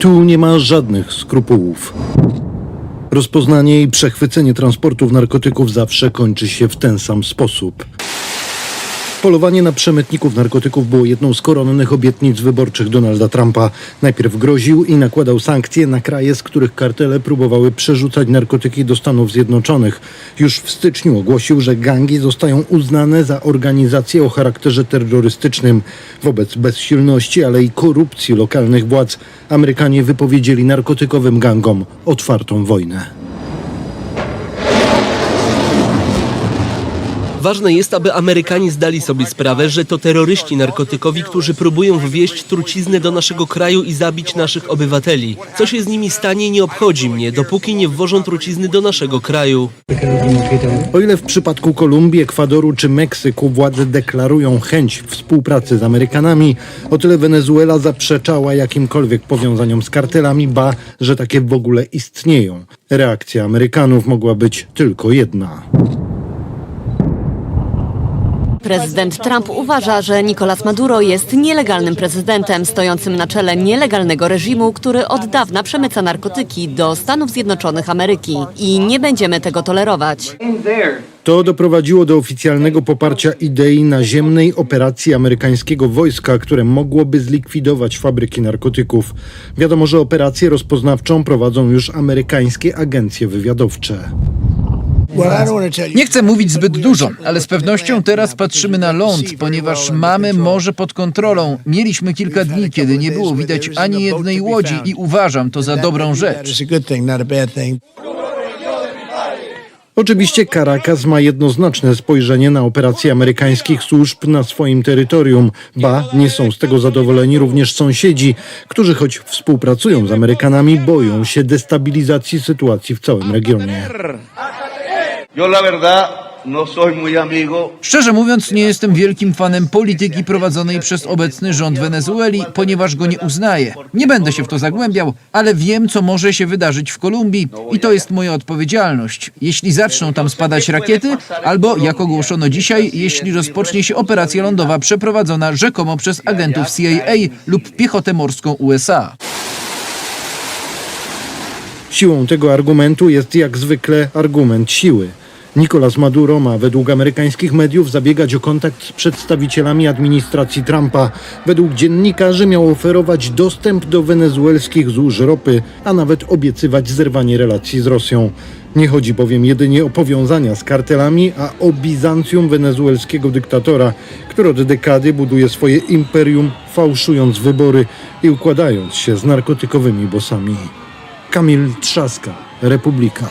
Tu nie ma żadnych skrupułów. Rozpoznanie i przechwycenie transportów narkotyków zawsze kończy się w ten sam sposób. Polowanie na przemytników narkotyków było jedną z koronnych obietnic wyborczych Donalda Trumpa. Najpierw groził i nakładał sankcje na kraje, z których kartele próbowały przerzucać narkotyki do Stanów Zjednoczonych. Już w styczniu ogłosił, że gangi zostają uznane za organizacje o charakterze terrorystycznym. Wobec bezsilności, ale i korupcji lokalnych władz Amerykanie wypowiedzieli narkotykowym gangom otwartą wojnę. Ważne jest, aby Amerykanie zdali sobie sprawę, że to terroryści narkotykowi, którzy próbują wwieźć truciznę do naszego kraju i zabić naszych obywateli. Co się z nimi stanie, nie obchodzi mnie, dopóki nie wwożą trucizny do naszego kraju. O ile w przypadku Kolumbii, Ekwadoru czy Meksyku władze deklarują chęć współpracy z Amerykanami, o tyle Wenezuela zaprzeczała jakimkolwiek powiązaniom z kartelami, ba, że takie w ogóle istnieją. Reakcja Amerykanów mogła być tylko jedna. Prezydent Trump uważa, że Nicolás Maduro jest nielegalnym prezydentem stojącym na czele nielegalnego reżimu, który od dawna przemyca narkotyki do Stanów Zjednoczonych Ameryki i nie będziemy tego tolerować. To doprowadziło do oficjalnego poparcia idei naziemnej operacji amerykańskiego wojska, które mogłoby zlikwidować fabryki narkotyków. Wiadomo, że operację rozpoznawczą prowadzą już amerykańskie agencje wywiadowcze. Nie chcę mówić zbyt dużo, ale z pewnością teraz patrzymy na ląd, ponieważ mamy morze pod kontrolą. Mieliśmy kilka dni, kiedy nie było widać ani jednej łodzi i uważam to za dobrą rzecz. Oczywiście Caracas ma jednoznaczne spojrzenie na operacje amerykańskich służb na swoim terytorium. Ba, nie są z tego zadowoleni również sąsiedzi, którzy choć współpracują z Amerykanami, boją się destabilizacji sytuacji w całym regionie. Szczerze mówiąc, nie jestem wielkim fanem polityki prowadzonej przez obecny rząd Wenezueli, ponieważ go nie uznaję. Nie będę się w to zagłębiał, ale wiem, co może się wydarzyć w Kolumbii i to jest moja odpowiedzialność. Jeśli zaczną tam spadać rakiety, albo, jak ogłoszono dzisiaj, jeśli rozpocznie się operacja lądowa przeprowadzona rzekomo przez agentów CIA lub piechotę morską USA. Siłą tego argumentu jest jak zwykle argument siły. Nicolas Maduro ma według amerykańskich mediów zabiegać o kontakt z przedstawicielami administracji Trumpa. Według dziennikarzy miał oferować dostęp do wenezuelskich złóż ropy, a nawet obiecywać zerwanie relacji z Rosją. Nie chodzi bowiem jedynie o powiązania z kartelami, a o Bizancjum wenezuelskiego dyktatora, który od dekady buduje swoje imperium, fałszując wybory i układając się z narkotykowymi bosami. Kamil Trzaska, Republika.